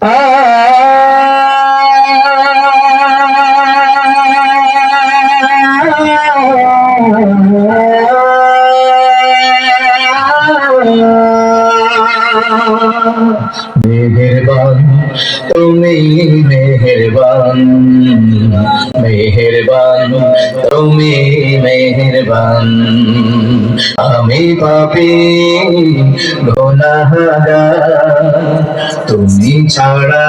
Oh মেহেরবান তুমি মেহরবান মেহেরবান তুমি মেহেরবান। আমি পাপি গুনাহগার তুমি ছাড়া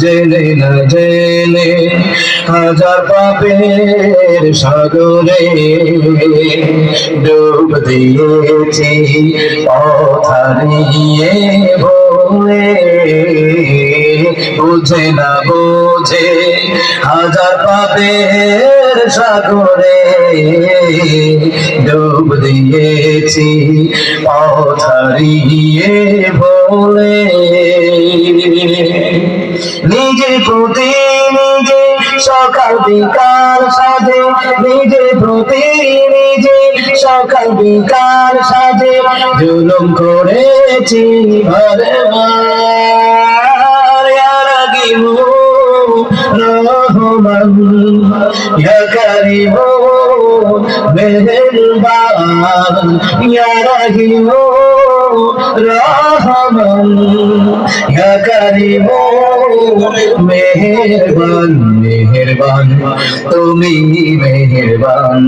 জেনে না জেনে হাজার পাপের সাগরে ডুব দিয়েছি পথারিয়ে ভোরে বুঝে না বুঝে হাজার পাপের সাগরে ডুব দিয়েছি পথারিয়ে নিজে প্রতি নিজে সকাল বিকাল সাজে। নিজে প্রতি নিজে সকাল বিকাল সাজে। জুলুম করেছি ঘরে রাগিব রহমান করিব মেহেরবান। ইয়া রাহিম রহমান, ইয়া করিম মেহেরবান মেহেরবান, তুমি মেহেরবান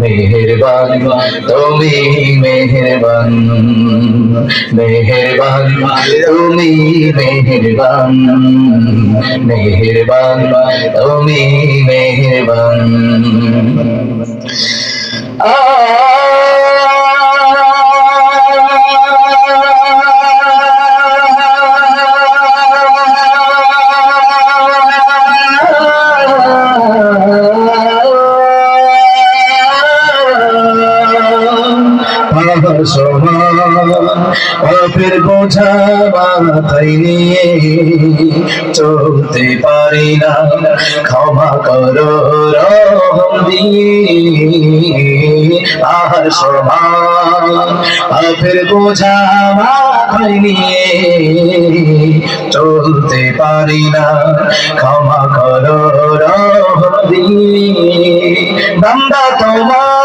মেহেরবান, তুমি মেহেরবান মেহেরবান, তুমি মেহেরবান মেহেরবান, তুমি মেহেরবান। অফের বোঝা মাথায় নিয়ে চলতে পারি না। ক্ষমা করো রহম দিয়ে আহার সমান অফের বোঝা মাথায় নিয়ে চলতে পারি না। ক্ষমা করো রহম দিয়ে বান্দা তোমার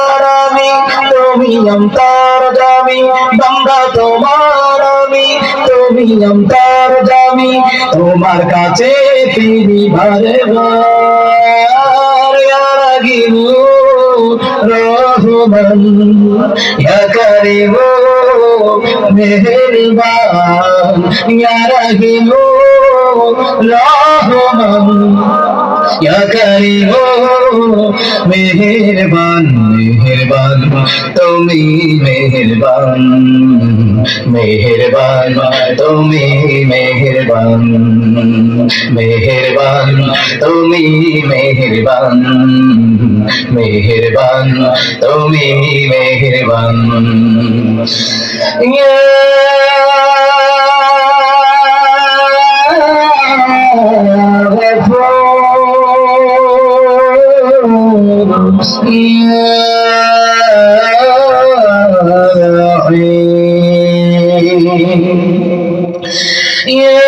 তুমি অন্তর জামি বান্দা তোমার আমি, তুমি অন্তর জামি তোমার কাছে ফিরি ভারে ভারিব রহমান, ইয়া করিব মেহেরবান, ইয়া রহিম রহমান। ইয়া করিম মেহেরবান মেহেরবান, তুমি মেহেরবান মেহেরবান, তুমি মেহেরবান মেহেরবান, তুমি মেহেরবান মেহেরবান, তুমি মেহেরবান। إسماعيل يا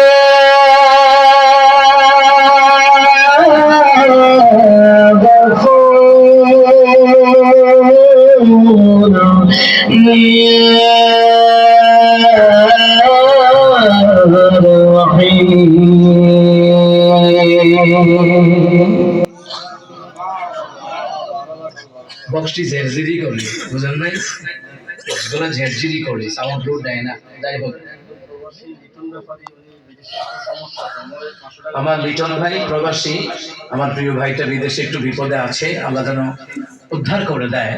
غفور يا رحيم বক্সটি ঝেরঝিরি করে বুঝেন নাই? বক্সগুলো ঝেরঝিরি করে সাউন্ড লোড দেয় না, যাই হোক। আমার লিটন ভাই প্রবাসী, আমার প্রিয় ভাইটা বিদেশে একটু বিপদে আছে, আল্লাহ যেন উদ্ধার করে দেয়।